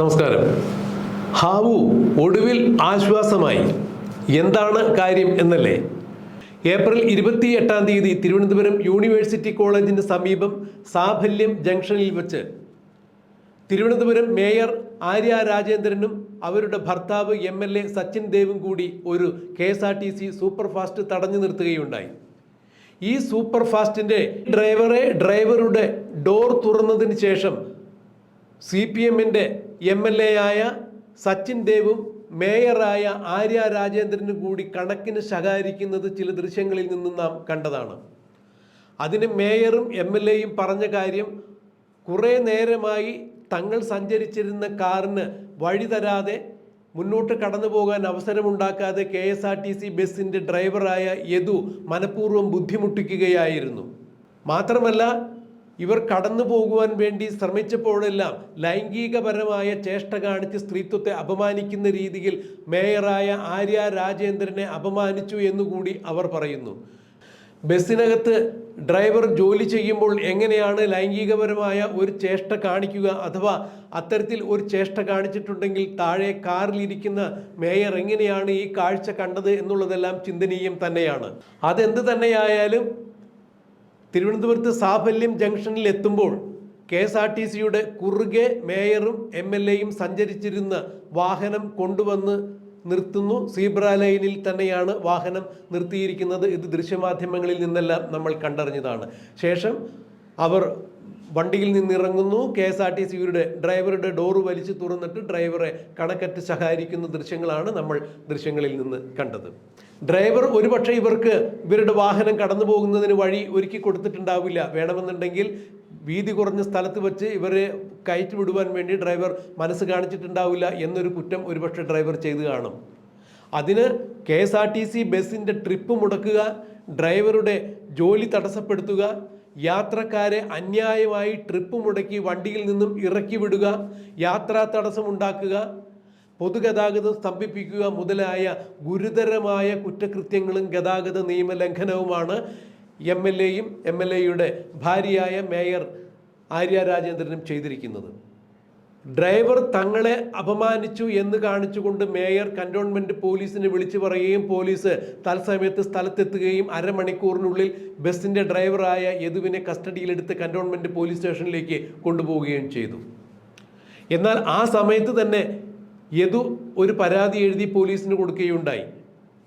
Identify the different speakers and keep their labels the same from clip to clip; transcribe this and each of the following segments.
Speaker 1: നമസ്കാരം. ഹാവു ഒടുവിൽ ആശ്വാസമായി. എന്താണ് കാര്യം എന്നല്ലേ? ഏപ്രിൽ ഇരുപത്തി എട്ടാം തീയതി തിരുവനന്തപുരം യൂണിവേഴ്സിറ്റി കോളേജിന് സമീപം സാഫല്യം ജംഗ്ഷനിൽ വെച്ച് തിരുവനന്തപുരം മേയർ ആര്യ രാജേന്ദ്രനും അവരുടെ ഭർത്താവ് എം എൽ എ സച്ചിൻ ദേവും കൂടി ഒരു K S R T C superfast തടഞ്ഞു നിർത്തുകയുണ്ടായി. ഈ സൂപ്പർഫാസ്റ്റിന്റെ ഡ്രൈവറെ ഡ്രൈവറുടെ ഡോർ തുറന്നതിന് ശേഷം സി പി എമ്മിന്റെ എം എൽ എ ആയ സച്ചിൻ ദേവും മേയറായ ആര്യ രാജേന്ദ്രനും കൂടി കണക്കിന് ശകാരിക്കുന്നത് ചില ദൃശ്യങ്ങളിൽ നിന്നും നാം കണ്ടതാണ്. അതിന് മേയറും എം എൽ എയും പറഞ്ഞ കാര്യം കുറേ നേരമായി തങ്ങൾ സഞ്ചരിച്ചിരുന്ന കാറിന് വഴി തരാതെ മുന്നോട്ട് കടന്നു പോകാൻ അവസരമുണ്ടാക്കാതെ K S R T C ബസ്സിന്റെ ഡ്രൈവറായ യദു മനഃപൂർവം ബുദ്ധിമുട്ടിക്കുകയായിരുന്നു. മാത്രമല്ല ഇവർ കടന്നു പോകുവാൻ വേണ്ടി ശ്രമിച്ചപ്പോഴെല്ലാം ലൈംഗികപരമായ ചേഷ്ട കാണിച്ച് സ്ത്രീത്വത്തെ അപമാനിക്കുന്ന രീതിയിൽ മേയറായ ആര്യ രാജേന്ദ്രനെ അപമാനിച്ചു എന്നുകൂടി അവർ പറയുന്നു. ബസ്സിനകത്ത് ഡ്രൈവർ ജോലി ചെയ്യുമ്പോൾ എങ്ങനെയാണ് ലൈംഗികപരമായ ഒരു ചേഷ്ട കാണിക്കുക അഥവാ അത്തരത്തിൽ ഒരു ചേഷ്ട കാണിച്ചിട്ടുണ്ടെങ്കിൽ താഴെ കാറിലിരിക്കുന്ന മേയർ എങ്ങനെയാണ് ഈ കാഴ്ച കണ്ടത് എന്നുള്ളതെല്ലാം ചിന്തനീയം തന്നെയാണ്. അതെന്ത് തന്നെയായാലും തിരുവനന്തപുരത്ത് സാഫല്യം ജംഗ്ഷനിൽ എത്തുമ്പോൾ കെ എസ് ആർ ടി സിയുടെ കുറുകെ മേയറും എം എൽ എയും സഞ്ചരിച്ചിരുന്ന വാഹനം കൊണ്ടുവന്ന് നിർത്തുന്നു. സീബ്ര ലൈനിൽ തന്നെയാണ് വാഹനം നിർത്തിയിരിക്കുന്നത്. ഇത് ദൃശ്യമാധ്യമങ്ങളിൽ നിന്നെല്ലാം നമ്മൾ കണ്ടറിഞ്ഞതാണ്. ശേഷം അവർ വണ്ടിയിൽ നിന്നിറങ്ങുന്നു. കെ എസ് ആർ ടി സിയുടെ ഡ്രൈവറുടെ ഡോറ് വലിച്ചു തുറന്നിട്ട് ഡ്രൈവറെ കണക്കറ്റ് സഹായിക്കുന്ന ദൃശ്യങ്ങളാണ് നമ്മൾ ദൃശ്യങ്ങളിൽ നിന്ന് കണ്ടത്. ഡ്രൈവർ ഒരുപക്ഷെ ഇവർക്ക് ഇവരുടെ വാഹനം കടന്നു പോകുന്നതിന് വഴി ഒരുക്കി കൊടുത്തിട്ടുണ്ടാവില്ല. വേണമെന്നുണ്ടെങ്കിൽ വീതി കുറഞ്ഞ സ്ഥലത്ത് വെച്ച് ഇവരെ കയറ്റി വിടുവാൻ വേണ്ടി ഡ്രൈവർ മനസ്സ് കാണിച്ചിട്ടുണ്ടാവില്ല എന്നൊരു കുറ്റം ഒരുപക്ഷെ ഡ്രൈവർ ചെയ്തു കാണും. അതിന് K S R T C ബസ്സിന്റെ ട്രിപ്പ് മുടക്കുക ഡ്രൈവറുടെ ജോലി തടസ്സപ്പെടുത്തുക യാത്രക്കാരെ അന്യായമായി ട്രിപ്പ് മുടക്കി വണ്ടിയിൽ നിന്നും ഇറക്കി വിടുക യാത്രാ തടസ്സമുണ്ടാക്കുക പൊതുഗതാഗതം സ്തംഭിപ്പിക്കുക മുതലായ ഗുരുതരമായ കുറ്റകൃത്യങ്ങളും ഗതാഗത നിയമലംഘനവുമാണ് എം എൽ എയും എം എൽ എയുടെ ഭാര്യയായ മേയർ ആര്യ രാജേന്ദ്രനും ചെയ്തിരിക്കുന്നത്. ഡ്രൈവർ തങ്ങളെ അപമാനിച്ചു എന്ന് കാണിച്ചുകൊണ്ട് മേയർ കന്റോൺമെന്റ് പോലീസിനെ വിളിച്ചു പറയുകയും പോലീസ് തത്സമയത്ത് സ്ഥലത്തെത്തുകയും അരമണിക്കൂറിനുള്ളിൽ ബസിന്റെ ഡ്രൈവറായ യദുവിനെ കസ്റ്റഡിയിലെടുത്ത് കന്റോൺമെന്റ് പോലീസ് സ്റ്റേഷനിലേക്ക് കൊണ്ടുപോവുകയും ചെയ്തു. എന്നാൽ ആ സമയത്ത് തന്നെ യദു ഒരു പരാതി എഴുതി പോലീസിന് കൊടുക്കുകയുണ്ടായി.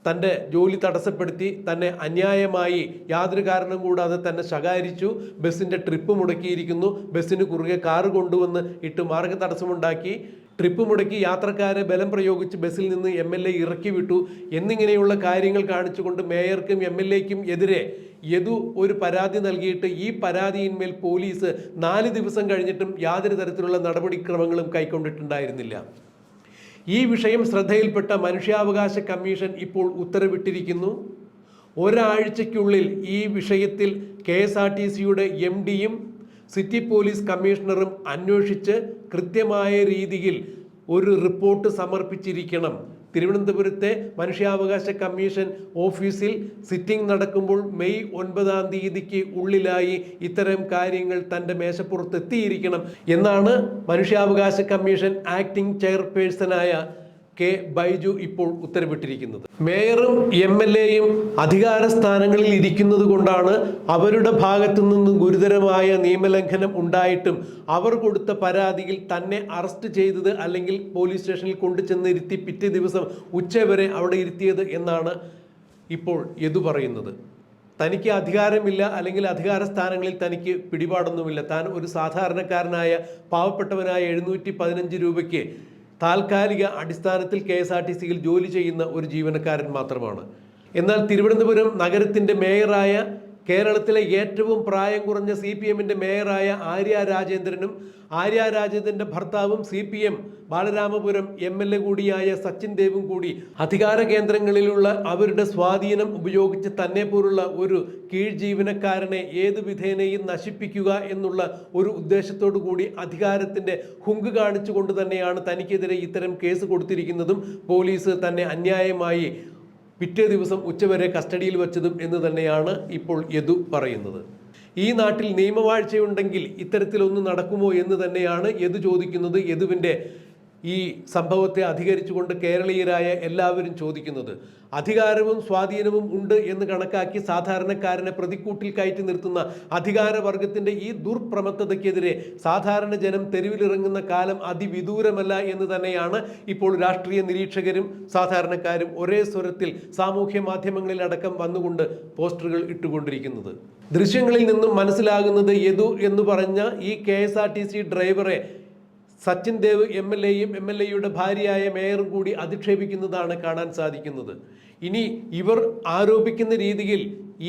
Speaker 1: തന്റെ ജോലി തടസ്സപ്പെടുത്തി തന്നെ അന്യായമായി യാതൊരു കാരണം കൂടാതെ തന്നെ ശകാരിച്ചു. ബസ്സിന്റെ ട്രിപ്പ് മുടക്കിയിരിക്കുന്നു. ബസ്സിന് കുറുകെ കാറ് കൊണ്ടുവന്ന് ഇട്ട് മാർഗ തടസ്സമുണ്ടാക്കി ട്രിപ്പ് മുടക്കി യാത്രക്കാരെ ബലം പ്രയോഗിച്ച് ബസ്സിൽ നിന്ന് എം എൽ എ ഇറക്കി വിട്ടു. എന്നിങ്ങനെയുള്ള കാര്യങ്ങൾ കാണിച്ചുകൊണ്ട് മേയർക്കും എം എൽ എക്കും എതിരെ യദു ഒരു പരാതി നൽകിയിട്ട് ഈ പരാതിയിന്മേൽ പോലീസ് നാല് ദിവസം കഴിഞ്ഞിട്ടും യാതൊരു തരത്തിലുള്ള നടപടിക്രമങ്ങളും കൈക്കൊണ്ടിട്ടുണ്ടായിരുന്നില്ല. ഈ വിഷയം ശ്രദ്ധയിൽപ്പെട്ട മനുഷ്യാവകാശ കമ്മീഷൻ ഇപ്പോൾ ഉത്തരവിട്ടിരിക്കുന്നു. ഒരാഴ്ചയ്ക്കുള്ളിൽ ഈ വിഷയത്തിൽ കെ എസ് ആർ ടി സിയുടെ എം ഡിയും സിറ്റി പോലീസ് കമ്മീഷണറും അന്വേഷിച്ച് കൃത്യമായ രീതിയിൽ ഒരു റിപ്പോർട്ട് സമർപ്പിച്ചിരിക്കണം. തിരുവനന്തപുരത്തെ മനുഷ്യാവകാശ കമ്മീഷൻ ഓഫീസിൽ സിറ്റിംഗ് നടക്കുമ്പോൾ മെയ് ഒൻപതാം തീയതിക്ക് ഉള്ളിലായി ഇത്തരം കാര്യങ്ങൾ തന്റെ മേശപ്പുറത്ത് എത്തിയിരിക്കണം എന്നാണ് മനുഷ്യാവകാശ കമ്മീഷൻ ആക്ടിംഗ് ചെയർപേഴ്സണായ കെ ബൈജു ഇപ്പോൾ ഉത്തരവിട്ടിരിക്കുന്നത്. മേയറും എം എൽ എയും അധികാര സ്ഥാനങ്ങളിൽ ഇരിക്കുന്നത് കൊണ്ടാണ് അവരുടെ ഭാഗത്തു നിന്നും ഗുരുതരമായ നിയമലംഘനം ഉണ്ടായിട്ടും അവർ കൊടുത്ത പരാതിയിൽ തന്നെ അറസ്റ്റ് ചെയ്തത് അല്ലെങ്കിൽ പോലീസ് സ്റ്റേഷനിൽ കൊണ്ടുചെന്ന് ഇരുത്തി പിറ്റേ ദിവസം ഉച്ചവരെ അവിടെ ഇരുത്തിയത് എന്നാണ് ഇപ്പോൾ യദു പറയുന്നത്. തനിക്ക് അധികാരമില്ല അല്ലെങ്കിൽ അധികാര സ്ഥാനങ്ങളിൽ തനിക്ക് പിടിപാടൊന്നുമില്ല. താൻ ഒരു സാധാരണക്കാരനായ പാവപ്പെട്ടവനായ എഴുന്നൂറ്റി പതിനഞ്ച് രൂപയ്ക്ക് താൽക്കാലിക അടിസ്ഥാനത്തിൽ കെ എസ് ആർ ടി സിയിൽ ജോലി ചെയ്യുന്ന ഒരു ജീവനക്കാരൻ മാത്രമാണ്. എന്നാൽ തിരുവനന്തപുരം നഗരത്തിന്റെ മേയറായ കേരളത്തിലെ ഏറ്റവും പ്രായം കുറഞ്ഞ സി പി എമ്മിന്റെ മേയറായ ആര്യ രാജേന്ദ്രനും ആര്യ രാജേന്ദ്രന്റെ ഭർത്താവും C P M Balaramapuram M L A കൂടിയായ സച്ചിൻ ദേവും കൂടി അധികാര കേന്ദ്രങ്ങളിലുള്ള അവരുടെ സ്വാധീനം ഉപയോഗിച്ച് തന്നെ പോലുള്ള ഒരു കീഴ് ജീവനക്കാരനെ ഏത് വിധേനയും നശിപ്പിക്കുക എന്നുള്ള ഒരു ഉദ്ദേശത്തോടു കൂടി അധികാരത്തിന്റെ ഹുങ്ക് കാണിച്ചുകൊണ്ട് തന്നെയാണ് തനിക്കെതിരെ ഇത്തരം കേസ് കൊടുത്തിരിക്കുന്നതും. പോലീസ് തന്നെ അന്യായമായി പിറ്റേ ദിവസം ഉച്ചവരെ കസ്റ്റഡിയിൽ വെച്ചതും എന്ന് തന്നെയാണ് ഇപ്പോൾ യദു പറയുന്നത്. ഈ നാട്ടിൽ നിയമവാഴ്ചയുണ്ടെങ്കിൽ ഇത്തരത്തിലൊന്നും നടക്കുമോ എന്ന് തന്നെയാണ് യദു ചോദിക്കുന്നത്. യദുവിന്റെ ഈ സംഭവത്തെ അധികരിച്ചുകൊണ്ട് കേരളീയരായ എല്ലാവരും ചോദിക്കുന്നത് അധികാരവും സ്വാധീനവും ഉണ്ട് എന്ന് കണക്കാക്കി സാധാരണക്കാരനെ പ്രതിക്കൂട്ടിൽ കയറ്റി നിർത്തുന്ന അധികാരവർഗത്തിന്റെ ഈ ദുർപ്രമത്തതയ്ക്കെതിരെ സാധാരണ ജനം തെരുവിലിറങ്ങുന്ന കാലം അതിവിദൂരമല്ല എന്ന് തന്നെയാണ് ഇപ്പോൾ രാഷ്ട്രീയ നിരീക്ഷകരും സാധാരണക്കാരും ഒരേ സ്വരത്തിൽ സാമൂഹ്യ മാധ്യമങ്ങളിലടക്കം വന്നുകൊണ്ട് പോസ്റ്ററുകൾ ഇട്ടുകൊണ്ടിരിക്കുന്നത്. ദൃശ്യങ്ങളിൽ നിന്നും മനസ്സിലാകുന്നത് യദു എന്ന് പറഞ്ഞ ഈ കെ ഡ്രൈവറെ സച്ചിൻ ദേവ് എം എൽ എയും എം എൽ എയുടെ ഭാര്യയായ മേയറും കൂടി അധിക്ഷേപിക്കുന്നതാണ് കാണാൻ സാധിക്കുന്നത്. ഇനി ഇവർ ആരോപിക്കുന്ന രീതിയിൽ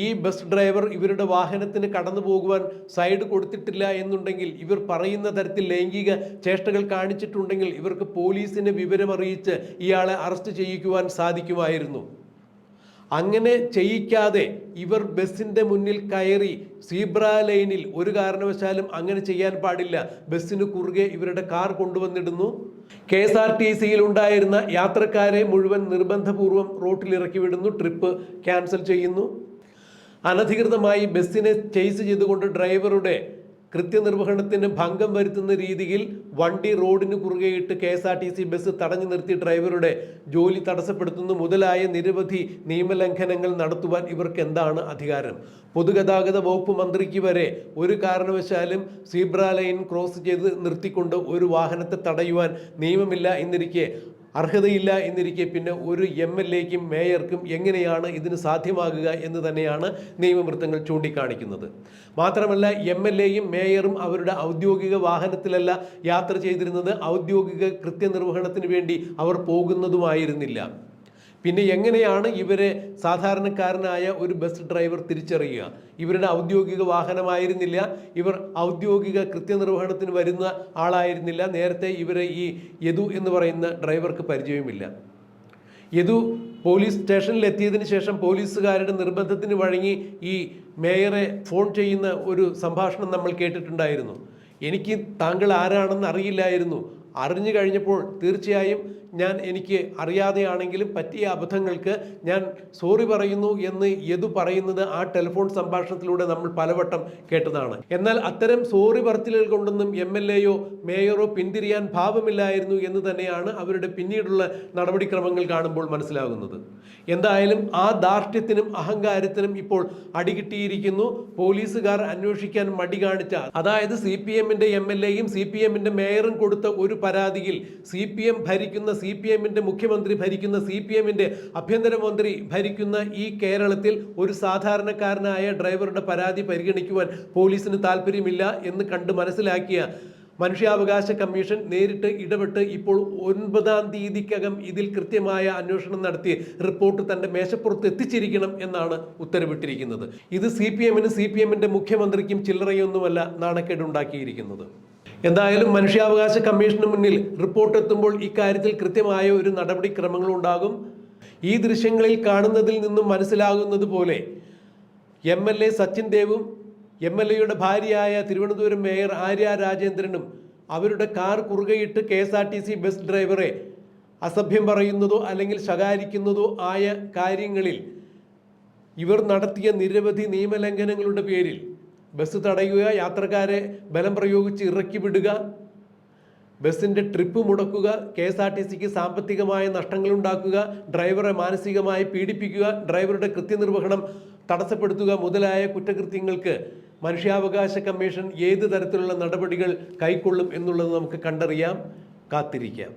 Speaker 1: ഈ ബസ് ഡ്രൈവർ ഇവരുടെ വാഹനത്തിന് കടന്നു പോകുവാൻ സൈഡ് കൊടുത്തിട്ടില്ല എന്നുണ്ടെങ്കിൽ ഇവർ പറയുന്ന തരത്തിൽ ലൈംഗിക ചേഷ്ടകൾ കാണിച്ചിട്ടുണ്ടെങ്കിൽ ഇവർക്ക് പോലീസിനെ വിവരമറിയിച്ച് ഇയാളെ അറസ്റ്റ് ചെയ്യിക്കുവാൻ സാധിക്കുമായിരുന്നു. അങ്ങനെ ചെയ്യിക്കാതെ ഇവർ ബസ്സിന്റെ മുന്നിൽ കയറി സീബ്ര ലൈനിൽ ഒരു കാരണവശാലും അങ്ങനെ ചെയ്യാൻ പാടില്ല. ബസ്സിന് കുറുകെ ഇവരുടെ കാർ കൊണ്ടുവന്നിടുന്നു. കെ എസ് ആർ ടി സിയിൽ ഉണ്ടായിരുന്ന യാത്രക്കാരെ മുഴുവൻ നിർബന്ധപൂർവം റോട്ടിൽ ഇറക്കി വിടുന്നു. ട്രിപ്പ് ക്യാൻസൽ ചെയ്യുന്നു. അനധികൃതമായി ബസ്സിനെ ചേസ് ചെയ്തുകൊണ്ട് ഡ്രൈവറുടെ കൃത്യനിർവഹണത്തിന് ഭംഗം വരുത്തുന്ന രീതിയിൽ വണ്ടി റോഡിന് കുറുകെയിട്ട് K S R T C bus തടഞ്ഞു നിർത്തി ഡ്രൈവറുടെ ജോലി തടസ്സപ്പെടുത്തുന്നു മുതലായ നിരവധി നിയമലംഘനങ്ങൾ നടത്തുവാൻ ഇവർക്ക് എന്താണ് അധികാരം? പൊതുഗതാഗത വകുപ്പ് മന്ത്രിക്ക് വരെ ഒരു കാരണവശാലും സീബ്ര ലൈൻ ക്രോസ് ചെയ്ത് നിർത്തിക്കൊണ്ട് ഒരു വാഹനത്തെ തടയുവാൻ നിയമമില്ല എന്നിരിക്കെ അർഹതയില്ല എന്നിരിക്കെ പിന്നെ ഒരു എം എൽ എക്കും മേയർക്കും എങ്ങനെയാണ് ഇതിന് സാധ്യമാകുക എന്ന് തന്നെയാണ് നിയമവൃത്തങ്ങൾ ചൂണ്ടിക്കാണിക്കുന്നത്. മാത്രമല്ല എം എൽ എയും മേയറും അവരുടെ ഔദ്യോഗിക വാഹനത്തിലല്ല യാത്ര ചെയ്തിരുന്നത്. ഔദ്യോഗിക കൃത്യനിർവഹണത്തിന് വേണ്ടി അവർ പോകുന്നതുമായിരുന്നില്ല. പിന്നെ എങ്ങനെയാണ് ഇവരെ സാധാരണക്കാരനായ ഒരു ബസ് ഡ്രൈവർ തിരിച്ചറിയുക? ഇവരുടെ ഔദ്യോഗിക വാഹനമായിരുന്നില്ല ഇവർ ഔദ്യോഗിക കൃത്യനിർവഹണത്തിന് വരുന്ന ആളായിരുന്നില്ല നേരത്തെ ഇവരെ ഈ യദു എന്ന് പറയുന്ന ഡ്രൈവർക്ക് പരിചയമില്ല യദു പോലീസ് സ്റ്റേഷനിൽ എത്തിയതിന് ശേഷം പോലീസുകാരുടെ നിർബന്ധത്തിന് വഴങ്ങി ഈ മേയറെ ഫോൺ ചെയ്യുന്ന ഒരു സംഭാഷണം നമ്മൾ കേട്ടിട്ടുണ്ടായിരുന്നു. എനിക്ക് താങ്കൾ ആരാണെന്ന് അറിയില്ലായിരുന്നു. അറിഞ്ഞു കഴിഞ്ഞപ്പോൾ തീർച്ചയായും ഞാൻ എനിക്ക് അറിയാതെയാണെങ്കിലും പറ്റിയ അബദ്ധങ്ങൾക്ക് ഞാൻ സോറി പറയുന്നു എന്ന് യദു പറയുന്നത് ആ ടെലിഫോൺ സംഭാഷണത്തിലൂടെ നമ്മൾ പലവട്ടം കേട്ടതാണ്. എന്നാൽ അത്തരം സോറി പറച്ചിലുകൾ കൊണ്ടൊന്നും എം എൽ എയോ മേയറോ പിന്തിരിയാൻ ഭാവമില്ലായിരുന്നു എന്ന് തന്നെയാണ് അവരുടെ പിന്നീടുള്ള നടപടിക്രമങ്ങൾ കാണുമ്പോൾ മനസ്സിലാകുന്നത്. എന്തായാലും ആ ധാർഷ്ട്യത്തിനും അഹങ്കാരത്തിനും ഇപ്പോൾ അടികിട്ടിയിരിക്കുന്നു. പോലീസുകാർ അന്വേഷിക്കാൻ മടി കാണിച്ച അതായത് സി പി എമ്മിന്റെ എം എൽ എയും സി പി എമ്മിന്റെ മേയറും കൊടുത്ത ഒരു പരാതിയിൽ സി പി എം ഭരിക്കുന്ന സി പി എമ്മിന്റെ മുഖ്യമന്ത്രി ഭരിക്കുന്ന സി പി എമ്മിന്റെ ആഭ്യന്തരമന്ത്രി ഭരിക്കുന്ന ഈ കേരളത്തിൽ ഒരു സാധാരണക്കാരനായ ഡ്രൈവറുടെ പരാതി പരിഗണിക്കുവാൻ പോലീസിന് താല്പര്യമില്ല എന്ന് കണ്ട് മനസ്സിലാക്കിയ മനുഷ്യാവകാശ കമ്മീഷൻ നേരിട്ട് ഇടപെട്ട് ഇപ്പോൾ ഒൻപതാം തീയതിക്കകം ഇതിൽ കൃത്യമായ അന്വേഷണം നടത്തി റിപ്പോർട്ട് തന്റെ മേശപ്പുറത്ത് എത്തിച്ചിരിക്കണം എന്നാണ് ഉത്തരവിട്ടിരിക്കുന്നത്. ഇത് സി പി എമ്മിന് സി പി എമ്മിന്റെ മുഖ്യമന്ത്രിക്കും ചില്ലറയൊന്നുമല്ല നാണക്കേടുണ്ടാക്കിയിരിക്കുന്നത്. എന്തായാലും മനുഷ്യാവകാശ കമ്മീഷന് മുന്നിൽ റിപ്പോർട്ട് എത്തുമ്പോൾ ഇക്കാര്യത്തിൽ കൃത്യമായ ഒരു നടപടിക്രമങ്ങൾ ഉണ്ടാകും. ഈ ദൃശ്യങ്ങളിൽ കാണുന്നതിൽ നിന്നും മനസ്സിലാകുന്നത് പോലെ എം എൽ എ സച്ചിൻ ദേവും എം എൽ എയുടെ ഭാര്യയായ തിരുവനന്തപുരം മേയർ ആര്യ രാജേന്ദ്രനും അവരുടെ car കുറുകയിട്ട് K S R T C bus ഡ്രൈവറെ അസഭ്യം പറയുന്നതോ അല്ലെങ്കിൽ ശകാരിക്കുന്നതോ ആയ കാര്യങ്ങളിൽ ഇവർ നടത്തിയ നിരവധി നിയമലംഘനങ്ങളുടെ പേരിൽ ബസ് തടയുക യാത്രക്കാരെ ബലം പ്രയോഗിച്ച് ഇറക്കി വിടുക ബസ്സിന്റെ ട്രിപ്പ് മുടക്കുക കെ എസ് ആർ ടി സിക്ക് സാമ്പത്തികമായ നഷ്ടങ്ങൾ ഉണ്ടാക്കുക ഡ്രൈവറെ മാനസികമായി പീഡിപ്പിക്കുക ഡ്രൈവറുടെ കൃത്യനിർവഹണം തടസ്സപ്പെടുത്തുക മുതലായ കുറ്റകൃത്യങ്ങൾക്ക് മനുഷ്യാവകാശ കമ്മീഷൻ ഏത് തരത്തിലുള്ള നടപടികൾ കൈക്കൊള്ളും എന്നുള്ളത് നമുക്ക് കണ്ടറിയാം കാത്തിരിക്കാം.